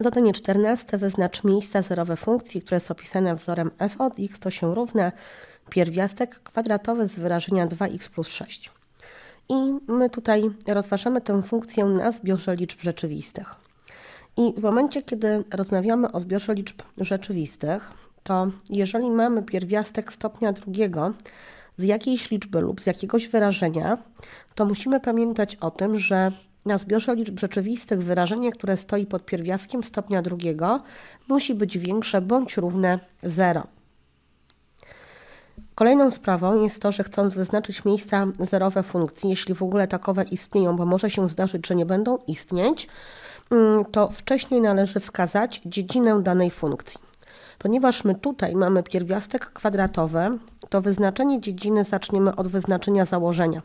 Zadanie 14. Wyznacz miejsca zerowe funkcji, które jest opisane wzorem f od x to się równa pierwiastek kwadratowy z wyrażenia 2x plus 6. I my tutaj rozważamy tę funkcję na zbiorze liczb rzeczywistych. I w momencie, kiedy rozmawiamy o zbiorze liczb rzeczywistych, to jeżeli mamy pierwiastek stopnia drugiego z jakiejś liczby lub z jakiegoś wyrażenia, to musimy pamiętać o tym, że na zbiorze liczb rzeczywistych wyrażenie, które stoi pod pierwiastkiem stopnia drugiego, musi być większe bądź równe 0. Kolejną sprawą jest to, że chcąc wyznaczyć miejsca zerowe funkcji, jeśli w ogóle takowe istnieją, bo może się zdarzyć, że nie będą istnieć, mm, to wcześniej należy wskazać dziedzinę danej funkcji. Ponieważ my tutaj mamy pierwiastek kwadratowy, to wyznaczenie dziedziny zaczniemy od wyznaczenia założenia.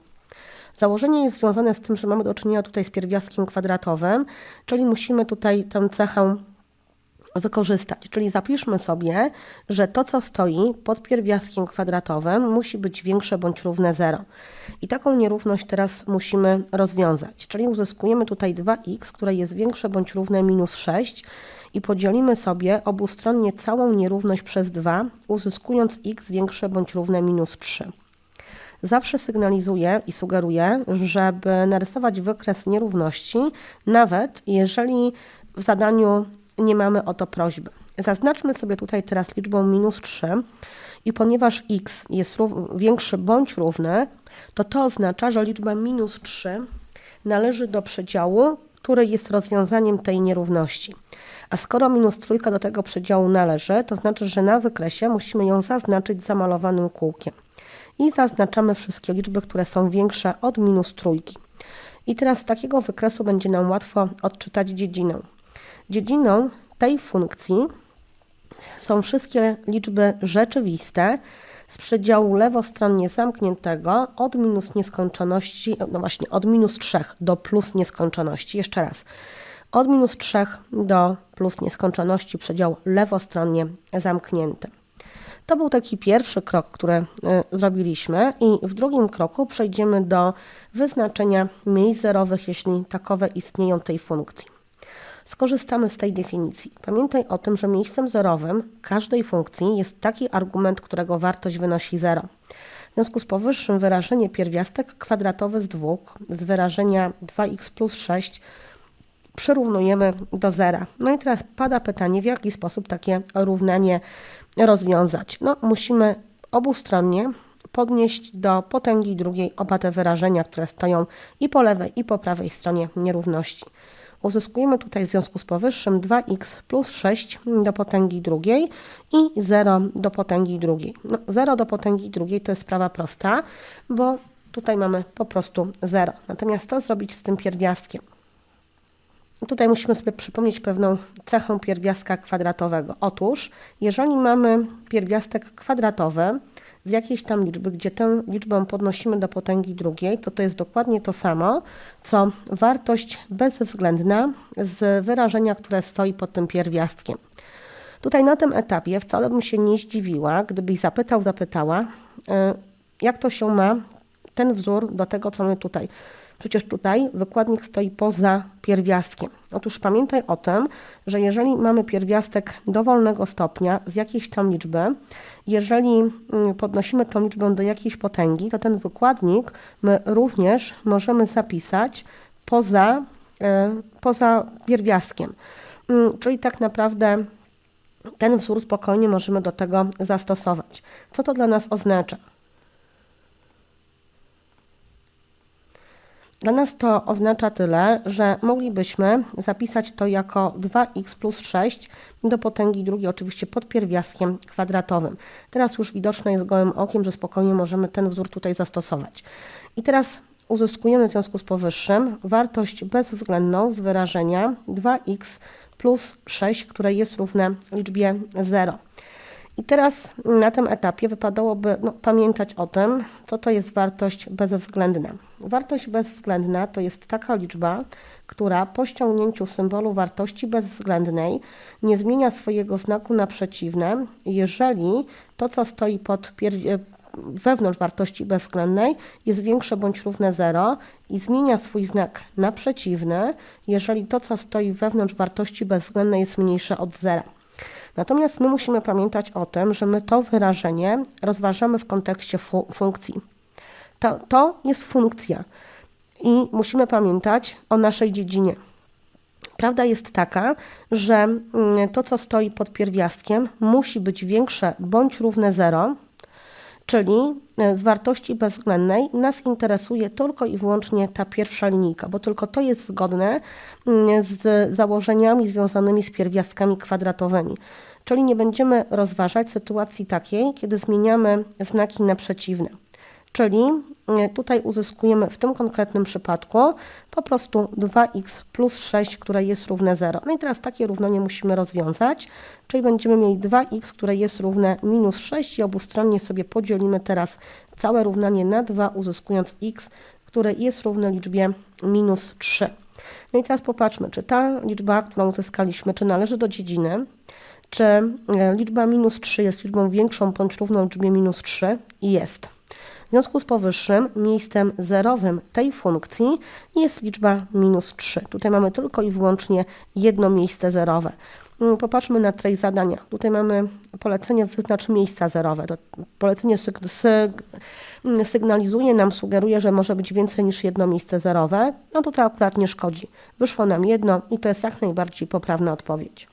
Założenie jest związane z tym, że mamy do czynienia tutaj z pierwiastkiem kwadratowym, czyli musimy tutaj tę cechę wykorzystać. Czyli zapiszmy sobie, że to, co stoi pod pierwiastkiem kwadratowym, musi być większe bądź równe 0. I taką nierówność teraz musimy rozwiązać. Czyli uzyskujemy tutaj 2x, które jest większe bądź równe minus 6 i podzielimy sobie obustronnie całą nierówność przez 2, uzyskując x większe bądź równe minus 3 zawsze sygnalizuję i sugeruję, żeby narysować wykres nierówności, nawet jeżeli w zadaniu nie mamy o to prośby. Zaznaczmy sobie tutaj teraz liczbą minus 3 i ponieważ x jest większy bądź równy, to to oznacza, że liczba minus 3 należy do przedziału, który jest rozwiązaniem tej nierówności. A skoro minus trójka do tego przedziału należy, to znaczy, że na wykresie musimy ją zaznaczyć zamalowanym kółkiem i zaznaczamy wszystkie liczby, które są większe od minus trójki. I teraz z takiego wykresu będzie nam łatwo odczytać dziedzinę. Dziedziną tej funkcji są wszystkie liczby rzeczywiste z przedziału lewostronnie zamkniętego od minus nieskończoności, no właśnie od minus 3 do plus nieskończoności. Jeszcze raz. Od minus 3 do plus nieskończoności przedział lewostronnie zamknięty. To był taki pierwszy krok, który y, zrobiliśmy, i w drugim kroku przejdziemy do wyznaczenia miejsc zerowych, jeśli takowe istnieją tej funkcji. Skorzystamy z tej definicji. Pamiętaj o tym, że miejscem zerowym każdej funkcji jest taki argument, którego wartość wynosi 0. W związku z powyższym wyrażenie pierwiastek kwadratowy z 2 z wyrażenia 2x plus 6 przyrównujemy do zera. No i teraz pada pytanie, w jaki sposób takie równanie rozwiązać. No, musimy obustronnie podnieść do potęgi drugiej oba te wyrażenia, które stoją i po lewej, i po prawej stronie nierówności. Uzyskujemy tutaj w związku z powyższym 2x plus 6 do potęgi drugiej i 0 do potęgi drugiej. No, 0 do potęgi drugiej to jest sprawa prosta, bo tutaj mamy po prostu 0. Natomiast co zrobić z tym pierwiastkiem? Tutaj musimy sobie przypomnieć pewną cechę pierwiastka kwadratowego. Otóż, jeżeli mamy pierwiastek kwadratowy z jakiejś tam liczby, gdzie tę liczbę podnosimy do potęgi drugiej, to to jest dokładnie to samo, co wartość bezwzględna z wyrażenia, które stoi pod tym pierwiastkiem. Tutaj na tym etapie wcale bym się nie zdziwiła, gdybyś zapytał, zapytała, y, jak to się ma ten wzór do tego, co my tutaj Przecież tutaj wykładnik stoi poza pierwiastkiem. Otóż pamiętaj o tym, że jeżeli mamy pierwiastek dowolnego stopnia z jakiejś tam liczby, jeżeli mm, podnosimy tą liczbę do jakiejś potęgi, to ten wykładnik my również możemy zapisać poza, e, poza pierwiastkiem. Mm, czyli tak naprawdę ten wzór spokojnie możemy do tego zastosować. Co to dla nas oznacza? Dla nas to oznacza tyle, że moglibyśmy zapisać to jako 2x plus 6 do potęgi drugiej, oczywiście pod pierwiastkiem kwadratowym. Teraz już widoczne jest gołym okiem, że spokojnie możemy ten wzór tutaj zastosować. I teraz uzyskujemy w związku z powyższym wartość bezwzględną z wyrażenia 2x plus 6, które jest równe liczbie 0. I teraz na tym etapie wypadałoby no, pamiętać o tym, co to jest wartość bezwzględna. Wartość bezwzględna to jest taka liczba, która po ściągnięciu symbolu wartości bezwzględnej nie zmienia swojego znaku na przeciwne, jeżeli to, co stoi pod, wewnątrz wartości bezwzględnej jest większe bądź równe 0 i zmienia swój znak na przeciwny, jeżeli to, co stoi wewnątrz wartości bezwzględnej jest mniejsze od 0. Natomiast my musimy pamiętać o tym, że my to wyrażenie rozważamy w kontekście fu funkcji. To, to jest funkcja i musimy pamiętać o naszej dziedzinie. Prawda jest taka, że mm, to, co stoi pod pierwiastkiem, musi być większe bądź równe 0, czyli e, z wartości bezwzględnej nas interesuje tylko i wyłącznie ta pierwsza linijka, bo tylko to jest zgodne mm, z założeniami związanymi z pierwiastkami kwadratowymi. Czyli nie będziemy rozważać sytuacji takiej, kiedy zmieniamy znaki na przeciwne. Czyli e, tutaj uzyskujemy w tym konkretnym przypadku po prostu 2x plus 6, które jest równe 0. No i teraz takie równanie musimy rozwiązać, czyli będziemy mieli 2x, które jest równe minus 6 i obustronnie sobie podzielimy teraz całe równanie na 2, uzyskując x, które jest równe liczbie minus 3. No i teraz popatrzmy, czy ta liczba, którą uzyskaliśmy, czy należy do dziedziny, czy e, liczba minus 3 jest liczbą większą bądź równą liczbie minus 3 i jest. W związku z powyższym miejscem zerowym tej funkcji jest liczba minus 3. Tutaj mamy tylko i wyłącznie jedno miejsce zerowe. Mm, Popatrzmy na trej zadania. Tutaj mamy polecenie wyznacz miejsca zerowe. To polecenie syg syg sygnalizuje nam, sugeruje, że może być więcej niż jedno miejsce zerowe. No tutaj akurat nie szkodzi. Wyszło nam jedno i to jest jak najbardziej poprawna odpowiedź.